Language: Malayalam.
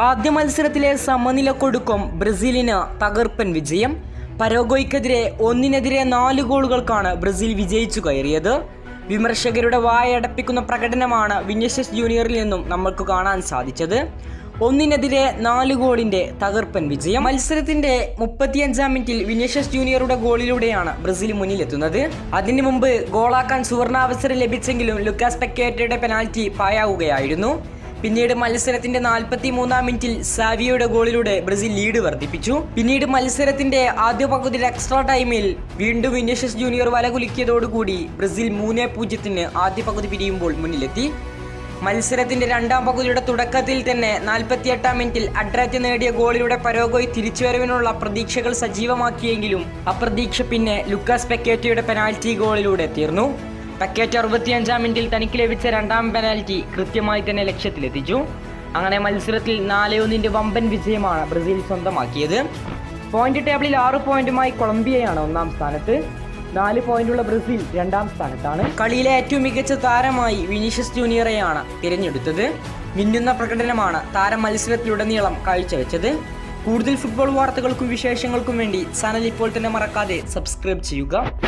ആദ്യ മത്സരത്തിലെ സമനില കൊടുക്കും ബ്രസീലിന് തകർപ്പൻ വിജയം. പരോഗോയ്ക്കെതിരെ ഒന്നിനെതിരെ നാല് ഗോളുകൾക്കാണ് ബ്രസീൽ വിജയിച്ചു കയറിയത്. വിമർശകരുടെ വായടപ്പിക്കുന്ന പ്രകടനമാണ് വിന്യസസ് ജൂനിയറിൽ നിന്നും നമ്മൾക്ക് കാണാൻ സാധിച്ചത്. ഒന്നിനെതിരെ നാല് ഗോളിന്റെ തകർപ്പൻ വിജയം. മത്സരത്തിന്റെ മുപ്പത്തിയഞ്ചാം മിനിറ്റിൽ വിനീഷ്യസ് ജൂനിയറുടെ ഗോളിലൂടെയാണ് ബ്രസീൽ മുന്നിലെത്തുന്നത്. അതിനു മുമ്പ് ഗോളാക്കാൻ സുവർണാവസരം ലഭിച്ചെങ്കിലും ലുക്കാസ് പെക്കേറ്റയുടെ പെനാൽറ്റി പായാവുകയായിരുന്നു പിന്നീട് മത്സരത്തിന്റെ നാൽപ്പത്തി മൂന്നാം മിനിറ്റിൽ സാവിയോയുടെ ഗോളിലൂടെ ബ്രസീൽ ലീഡ് വർദ്ധിപ്പിച്ചു. പിന്നീട് മത്സരത്തിന്റെ ആദ്യ പകുതിയുടെ എക്സ്ട്രാ ടൈമിൽ വീണ്ടും വിനീഷ്യസ് ജൂനിയർ വല വലകുലുക്കിയതോടുകൂടി ബ്രസീൽ മൂന്നേ പൂജ്യത്തിന് ആദ്യ പകുതി പിരിയുമ്പോൾ മുന്നിലെത്തി. മത്സരത്തിന്റെ രണ്ടാം പകുതിയുടെ തുടക്കത്തിൽ തന്നെ നാൽപ്പത്തിയെട്ടാം മിനിറ്റിൽ അഡ്രാറ്റ് നേടിയ ഗോളിലൂടെ പരോഗോയ് തിരിച്ചുവരവിനുള്ള പ്രതീക്ഷകൾ സജീവമാക്കിയെങ്കിലും അപ്രതീക്ഷ പിന്നെ ലുക്കാസ് പെക്കേറ്റയുടെ പെനാൽറ്റി ഗോളിലൂടെ തീർന്നു. പെക്കേറ്റ് അറുപത്തിയഞ്ചാം മിനിറ്റിൽ തനിക്ക് ലഭിച്ച രണ്ടാം പെനാൽറ്റി കൃത്യമായി തന്നെ ലക്ഷ്യത്തിലെത്തിച്ചു. അങ്ങനെ മത്സരത്തിൽ നാല് ഒന്നിന്റെ വമ്പൻ വിജയമാണ് ബ്രസീൽ സ്വന്തമാക്കിയത്. പോയിന്റ് ടേബിളിൽ ആറ് പോയിന്റുമായി കൊളംബിയയാണ് ഒന്നാം സ്ഥാനത്ത്. നാല് പോയിന്റുള്ള ബ്രസീൽ രണ്ടാം സ്ഥാനത്താണ്. കളിയിലെ ഏറ്റവും മികച്ച താരമായി വിനീഷ്യസ് ജൂനിയറെയാണ് തിരഞ്ഞെടുത്തത്. മിന്നുന്ന പ്രകടനമാണ് താരം മത്സരത്തിലുടനീളം കാഴ്ചവെച്ചത്. കൂടുതൽ ഫുട്ബോൾ വാർത്തകൾക്കും വിശേഷങ്ങൾക്കും വേണ്ടി ചാനൽ ഇപ്പോൾ തന്നെ മറക്കാതെ സബ്സ്ക്രൈബ് ചെയ്യുക.